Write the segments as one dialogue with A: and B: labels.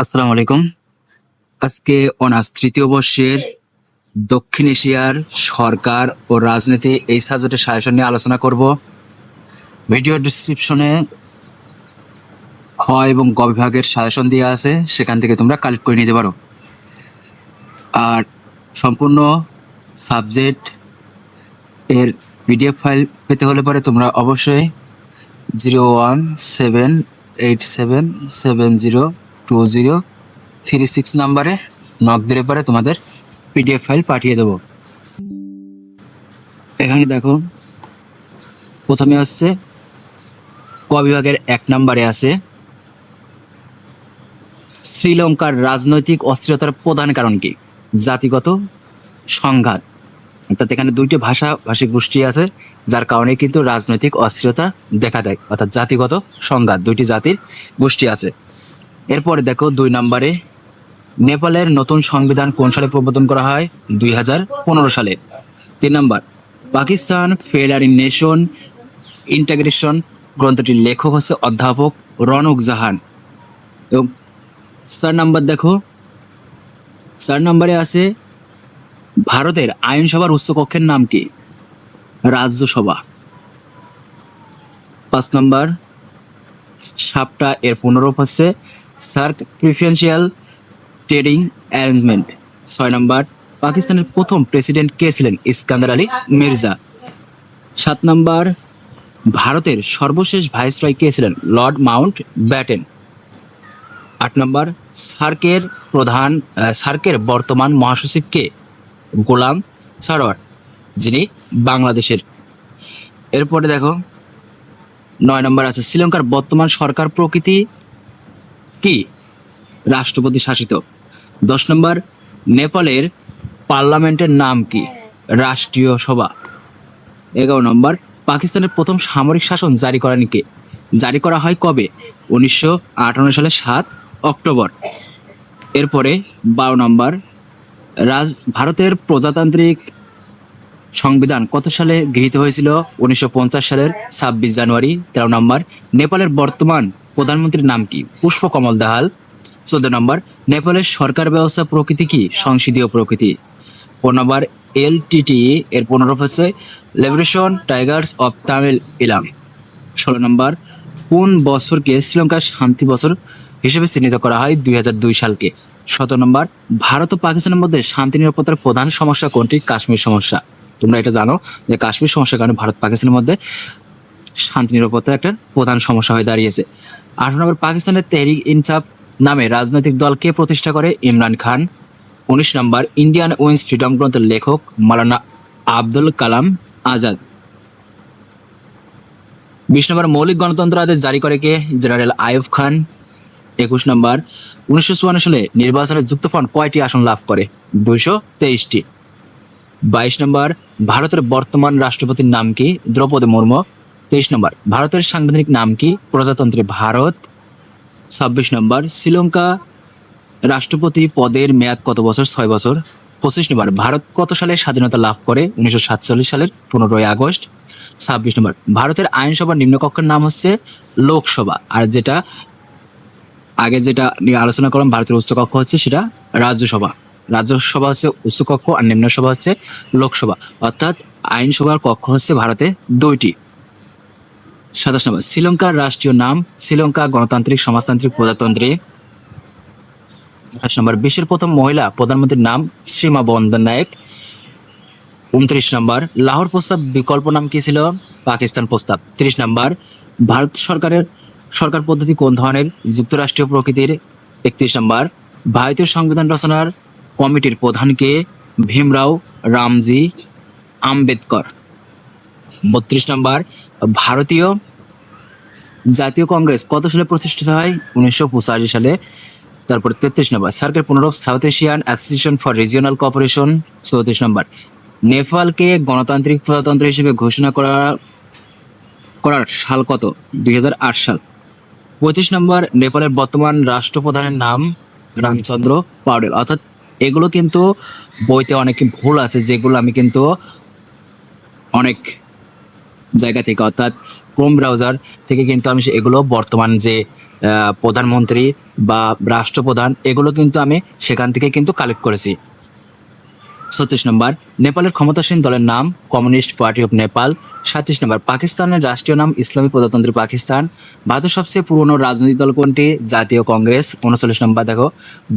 A: আসসালামু আলাইকুম। আজকে অনার্স তৃতীয় বর্ষের দক্ষিণ এশিয়ার সরকার ও রাজনীতি এই সাবজেক্টের সাজেশন নিয়ে আলোচনা করব। ভিডিও ডিসক্রিপশনে খ এবং গ বিভাগের সাজেশন দেওয়া আছে, সেখান থেকে তোমরা কালেক্ট করে নিতে পারো। আর সম্পূর্ণ সাবজেক্ট এর পিডিএফ ফাইল পেতে হলে পরে তোমরা অবশ্যই zero one seven eight seven seven zero two zero three six নাম্বারে নক দিলে পরে তোমাদের পিডিএফ ফাইল পাঠিয়ে দেবো। এখানে দেখো, প্রথমে হচ্ছে ক বিভাগের এক নম্বরে আছে, শ্রীলঙ্কার রাজনৈতিক অস্থিরতার প্রধান কারণ কি? জাতিগত সংঘাত। অর্থাৎ এখানে দুইটি ভাষা, ভাষিক গোষ্ঠী আছে, যার কারণে কিন্তু রাজনৈতিক অস্থিরতা দেখা দেয়। অর্থাৎ জাতিগত সংঘাত, দুইটি জাতির গোষ্ঠী আছে। এরপরে দেখো দুই নম্বরে, নেপালের নতুন সংবিধান কোন সালে প্রবর্তন করা হয়? দুই হাজার পনেরো সালে। তিন নম্বর, পাকিস্তান ফেলার ইন নেশন ইন্টাগ্রেশন গ্রন্থটির লেখক হচ্ছে অধ্যাপক রনক জাহান। এবং চার নাম্বার দেখো, চার নম্বরে আছে, ভারতের আইনসভার উচ্চকক্ষের নাম কি? রাজ্যসভা। পাঁচ নম্বর, সাপটা এর পুনরূপ হচ্ছে সার্ক প্রিফারেন্সিয়াল ট্রেডিং অ্যারেঞ্জমেন্ট ছয় নম্বর, পাকিস্তানের প্রথম প্রেসিডেন্ট কে ছিলেন? ইস্কান্দার আলী মির্জা। সাত নম্বর, ভারতের সর্বশেষ ভাইসরয় কে ছিলেন? Lord Mountbatten. আট নম্বর, সার্কের প্রধান সার্কের বর্তমান মহাসচিব কে? গোলাম সারোয়ার, যিনি বাংলাদেশের। এরপরে দেখো, নয় নম্বর আছে, শ্রীলঙ্কার বর্তমান সরকার প্রকৃতি কি? রাষ্ট্রপতি শাসিত। দশ নম্বর, নেপালের পার্লামেন্টের নাম কি? রাষ্ট্রীয় সভা। এগারো নম্বর, পাকিস্তানের প্রথম সামরিক শাসন জারি করেন কে? জারি করা হয় কবে? উনিশশো আটান্ন সালের সাত অক্টোবর। এরপরে বারো নম্বর, রাজ, ভারতের প্রজাতান্ত্রিক সংবিধান কত সালে গৃহীত হয়েছিল? উনিশশো পঞ্চাশ সালের ছাব্বিশ জানুয়ারি। তেরো নম্বর, নেপালের বর্তমান প্রধানমন্ত্রীর নাম কি? পুষ্পকমল দাহাল। চোদ্দ নম্বর, নেপালের সরকার ব্যবস্থা প্রকৃতি কি? সংসদীয় প্রকৃতি। পনেরো নম্বর এলটিটি এর পুনরূপ হচ্ছে liberation tigers of Tamil Eelam ষোলো নম্বর, কোন বছরকে শ্রীলঙ্কার শান্তি বছর হিসেবে চিহ্নিত করা হয়? দুই হাজার দুই সালকে। সতেরো নম্বর, ভারত ও পাকিস্তানের মধ্যে শান্তি নিরাপত্তার প্রধান সমস্যা কোনটি? কাশ্মীর সমস্যা। তোমরা এটা জানো যে কাশ্মীর সমস্যার কারণে ভারত পাকিস্তানের মধ্যে শান্তি নিরাপত্তা একটা প্রধান সমস্যা হয়ে দাঁড়িয়েছে। আঠারো নম্বর, পাকিস্তানের তেহরিক ইনসাফ নামে রাজনৈতিক দলকে প্রতিষ্ঠা করে ইমরান খান। উনিশ নম্বর, ইন্ডিয়ান উইন্স ফ্রিডম গ্রন্থের লেখক মালানা আব্দুল কালাম আজাদ। বিশ নম্বর, মৌলিক গণতন্ত্র আদেশ জারি করে কে? জেনারেল আইয়ুব খান। একুশ নম্বর, উনিশশো চুয়ান্ন সালে নির্বাচনে যুক্তফ্রন্ট কয়টি আসন লাভ করে? দুইশো তেইশটি। বাইশ নম্বর, ভারতের বর্তমান রাষ্ট্রপতির নাম কি? দ্রৌপদী মুর্মু। তেইশ নম্বর। ভারতের সাংবিধানিক নাম কি? প্রজাতন্ত্রী ভারত। ছাব্বিশ নম্বর, শ্রীলঙ্কা রাষ্ট্রপতি পদের মেয়াদ কত বছর? ছয় বছর। পঁচিশ নম্বর, ভারত কত সালে স্বাধীনতা লাভ করে? উনিশশো সাতচল্লিশ সালের পনেরোই আগস্ট। ছাব্বিশ নম্বর, ভারতের আইনসভার নিম্নকক্ষের নাম হচ্ছে লোকসভা। আর যেটা, আগে যেটা নিয়ে আলোচনা করলাম, ভারতের উচ্চকক্ষ হচ্ছে সেটা রাজ্যসভা। রাজ্যসভা হচ্ছে উচ্চকক্ষ আর নিম্নসভা হচ্ছে লোকসভা। অর্থাৎ আইনসভার কক্ষ হচ্ছে ভারতে দুইটি। সাতাশ নম্বর, শ্রীলঙ্কার রাষ্ট্রীয় নাম, শ্রীলঙ্কা গণতান্ত্রিক সমাজতান্ত্রিক প্রজাতন্ত্রী। আঠাশ নম্বর, বিশ্বের প্রথম মহিলা প্রধানমন্ত্রীর নাম সীমা বন্দর নায়ক। উনত্রিশ নম্বর, লাহোর প্রস্তাব বিকল্প নাম কি ছিল? পাকিস্তান প্রস্তাব। ত্রিশ নম্বর, ভারত সরকারের সরকার পদ্ধতি কোন ধরনের? যুক্তরাষ্ট্রীয় প্রকৃতির। একত্রিশ নম্বর, ভারতীয় সংবিধান রচনার কমিটির প্রধানকে ভীমরাও রামজি আম্বেদকর। বত্রিশ নম্বর, ভারতীয় জাতীয় কংগ্রেস কত সালে প্রতিষ্ঠিত হয়? উনিশশো পঁচাশি সালে। তারপর তেত্রিশ নম্বর সার্কের পুনরূপ South Asian Association for Regional Cooperation চৌত্রিশ নম্বর। নেপালকে গণতান্ত্রিক প্রজাতন্ত্র হিসেবে ঘোষণা করা, করার সাল কত? দুই হাজার আট সাল। পঁচিশ নম্বর, নেপালের বর্তমান রাষ্ট্রপ্রধানের নাম রামচন্দ্র পাউডেল অর্থাৎ এগুলো কিন্তু বইতে অনেক ভুল আছে, যেগুলো আমি কিন্তু অনেক জায়গা থেকে, অর্থাৎ ক্রোম ব্রাউজার থেকে কিন্তু আমি এগুলো বর্তমান যে প্রধানমন্ত্রী বা রাষ্ট্রপ্রধান, এগুলো কিন্তু আমি সেখান থেকে কিন্তু কালেক্ট করেছি। ছত্রিশ নম্বর, নেপালের ক্ষমতাসীন দলের নাম কমিউনিস্ট পার্টি অফ নেপাল সাতত্রিশ নম্বর, পাকিস্তানের রাষ্ট্রীয় নাম ইসলামী প্রজাতন্ত্রী পাকিস্তান। ভারতের সবচেয়ে পুরনো রাজনৈতিক দল কোনটি? জাতীয় কংগ্রেস। উনচল্লিশ নম্বর, দেখো,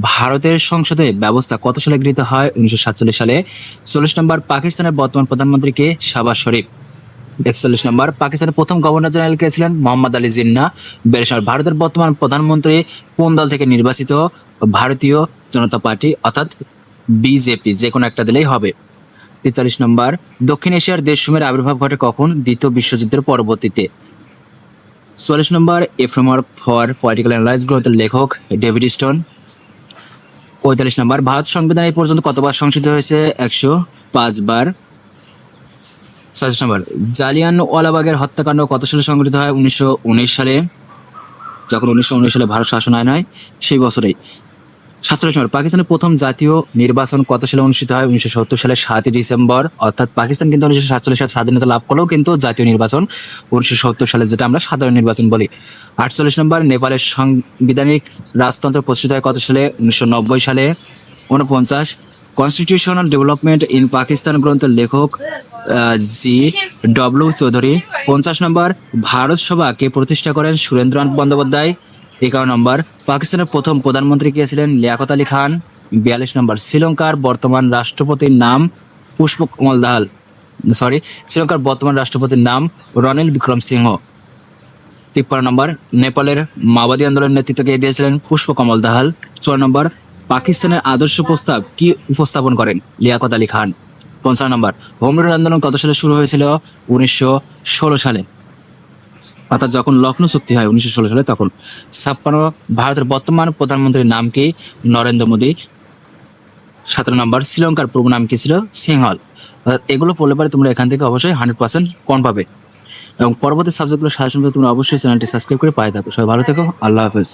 A: ভারতের সংসদে ব্যবস্থা কত সালে গৃহীত হয়? উনিশশো সাতচল্লিশ সালে। চল্লিশ নম্বর, পাকিস্তানের বর্তমান প্রধানমন্ত্রী কে? শাহবাজ শরীফ। একচল্লিশ নম্বর, পাকিস্তানের প্রথম গভর্নর জেনারেল কে ছিলেন? মোহাম্মদ আলী জিন্না। বিয়াল্লিশ নম্বর ভারতের বর্তমান প্রধানমন্ত্রী কোন দল থেকে নির্বাচিত? ভারতীয় জনতা পার্টি, অর্থাৎ বিজেপি যে কোনো একটা দিলেই হবে। তেতাল্লিশ নম্বর, দক্ষিণ এশিয়ার দেশসমূহের আবির্ভাব ঘটে কখন? দ্বিতীয় বিশ্বযুদ্ধের পরবর্তীতে। চুয়াল্লিশ number framework for political analyse গ্রন্থের লেখক ডেভিড স্টোন। পঁয়তাল্লিশ নম্বর, ভারত সংবিধান এই পর্যন্ত কতবার সংশোধিত হয়েছে? একশো পাঁচবার। ছয়ত্রিশ নম্বর, জালিয়ান ওয়ালাবাগের হত্যাকাণ্ড কত সালে সংঘটিত হয়? উনিশশো উনিশ সালে, যখন উনিশশো উনিশ সালে ভারত শাসন আইন হয়, সেই বছরেই। সাতচল্লিশ নম্বর, পাকিস্তানের প্রথম জাতীয় নির্বাচন কত সালে অনুষ্ঠিত হয়? উনিশশো সত্তর সাতই ডিসেম্বর, অর্থাৎ পাকিস্তান কিন্তু উনিশশো সাতচল্লিশ সালে স্বাধীনতা লাভ করলেও কিন্তু জাতীয় নির্বাচন উনিশশো সত্তর সালে যেটা আমরা সাধারণ নির্বাচন বলি। আটচল্লিশ নম্বর, নেপালের সাংবিধানিক রাজতন্ত্র প্রতিষ্ঠিত হয় কত সালে? উনিশশো নব্বই সালে। উনপঞ্চাশ কনস্টিটিউশনাল ডেভেলপমেন্ট ইন পাকিস্তান গ্রন্থের লেখক জি ডব্লিউ চৌধুরী পঞ্চাশ নম্বর ভারত সভা কে প্রতিষ্ঠা করেন সুরেন্দ্রনাথ বন্দ্যোপাধ্যায়। এগারো নম্বর পাকিস্তানের প্রথম প্রধানমন্ত্রী কে ছিলেন লিয়াকত আলী খান। বিয়াল্লিশ নম্বর শ্রীলঙ্কার বর্তমান রাষ্ট্রপতির নাম পুষ্পকমল দাহাল। সরি শ্রীলঙ্কার বর্তমান রাষ্ট্রপতির নাম রনিল বিক্রম সিংহ তিপ্পান্ন নম্বর নেপালের মাওবাদী আন্দোলনের নেতৃত্ব কে দিয়েছিলেন পুষ্পকমল দাহাল। চুয়ান্ন নম্বর পাকিস্তানের আদর্শ প্রস্তাব কি উপস্থাপন করেন লিয়াকত আলী খান? পঞ্চান্ন নম্বর। হোম রুল আন্দোলন কত সালে শুরু হয়েছিল? উনিশশো ষোলো সালে। অর্থাৎ যখন লখনৌ চুক্তি হয় উনিশশো ষোলো সালে, তখন। ছাপ্পান্ন, ভারতের বর্তমান প্রধানমন্ত্রীর নাম কি? নরেন্দ্র মোদী। সতেরো নম্বর, শ্রীলঙ্কার পূর্ব নাম কি ছিল? সিংহল। এগুলো পড়লে পরে তোমরা এখান থেকে অবশ্যই হান্ড্রেড পার্সেন্ট কম পাবে। এবং পরবর্তী সাবজেক্টগুলো সাজেশন তোমরা অবশ্যই চ্যানেলটি সাবস্ক্রাইব করে পায়ে থাকো। সবাই ভালো থেকো। আল্লাহ হাফেজ।